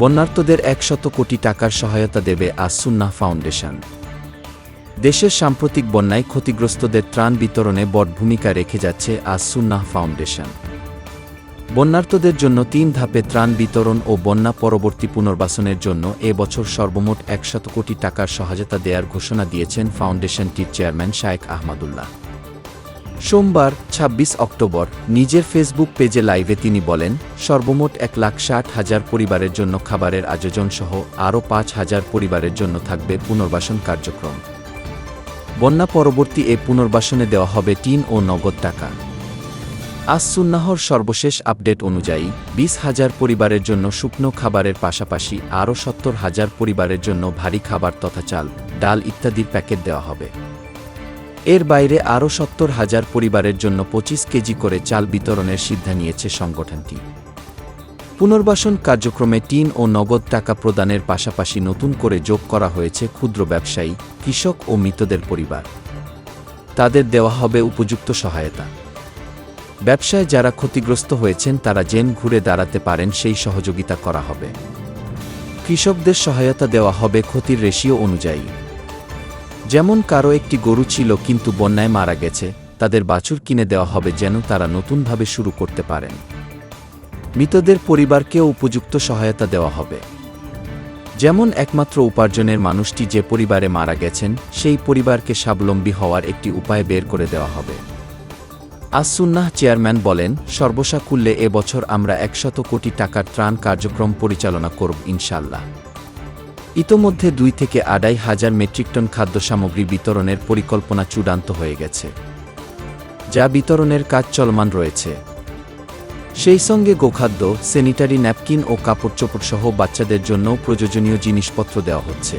বন্যার্তদের একশত কোটি টাকার সহায়তা দেবে আসুন্নাহ ফাউন্ডেশন। দেশের সাম্প্রতিক বন্যায় ক্ষতিগ্রস্তদের ত্রাণ বিতরণে বড় ভূমিকা রেখে যাচ্ছে আসুন্নাহ ফাউন্ডেশন। বন্যার্তদের জন্য তিন ধাপে ত্রাণ বিতরণ ও বন্যা পরবর্তী পুনর্বাসনের জন্য এ বছর সর্বমোট একশত কোটি টাকার সহায়তা দেওয়ার ঘোষণা দিয়েছেন ফাউন্ডেশনটির চেয়ারম্যান শায়েক আহমাদুল্লাহ। সোমবার ২৬ অক্টোবর, নিজের ফেসবুক পেজে লাইভে তিনি বলেন, সর্বমোট এক লাখ ষাট হাজার পরিবারের জন্য খাবারের আয়োজন সহ আরও পাঁচ হাজার পরিবারের জন্য থাকবে পুনর্বাসন কার্যক্রম। বন্যা পরবর্তী এ পুনর্বাসনে দেওয়া হবে টিন ও নগদ টাকা। আজ সুন্নাহর সর্বশেষ আপডেট অনুযায়ী, বিশ হাজার পরিবারের জন্য শুকনো খাবারের পাশাপাশি আরও সত্তর হাজার পরিবারের জন্য ভারী খাবার তথা চাল, ডাল ইত্যাদির প্যাকেট দেওয়া হবে। এর বাইরে আরও সত্তর হাজার পরিবারের জন্য পঁচিশ কেজি করে চাল বিতরণের সিদ্ধান্ত নিয়েছে সংগঠনটি। পুনর্বাসন কার্যক্রমে টিন ও নগদ টাকা প্রদানের পাশাপাশি নতুন করে যোগ করা হয়েছে ক্ষুদ্র ব্যবসায়ী, কৃষক ও মৃতদের পরিবার। তাদের দেওয়া হবে উপযুক্ত সহায়তা। ব্যবসায় যারা ক্ষতিগ্রস্ত হয়েছেন, তারা জেন ঘুরে দাঁড়াতে পারেন, সেই সহযোগিতা করা হবে। কৃষকদের সহায়তা দেওয়া হবে ক্ষতির রেশিও অনুযায়ী। যেমন কারও একটি গরু ছিল কিন্তু বন্যায় মারা গেছে, তাদের বাছুর কিনে দেওয়া হবে যেন তারা নতুনভাবে শুরু করতে পারেন। মৃতদের পরিবারকেও উপযুক্ত সহায়তা দেওয়া হবে। যেমন একমাত্র উপার্জনের মানুষটি যে পরিবারে মারা গেছেন, সেই পরিবারকে স্বাবলম্বী হওয়ার একটি উপায় বের করে দেওয়া হবে। আসুন্নাহ চেয়ারম্যান বলেন, সর্বসাকুল্যে এবছর আমরা একশত কোটি টাকার ত্রাণ কার্যক্রম পরিচালনা করব ইনশাল্লাহ ইতোমধ্যে দুই থেকে আড়াই হাজার মেট্রিক টন খাদ্য সামগ্রী বিতরণের পরিকল্পনা চূড়ান্ত হয়ে গেছে, যা বিতরণের কাজ চলমান রয়েছে। সেই সঙ্গে গোখাদ্য, স্যানিটারি ন্যাপকিন ও কাপড় চোপড় সহ বাচ্চাদের জন্য প্রয়োজনীয় জিনিসপত্র দেওয়া হচ্ছে।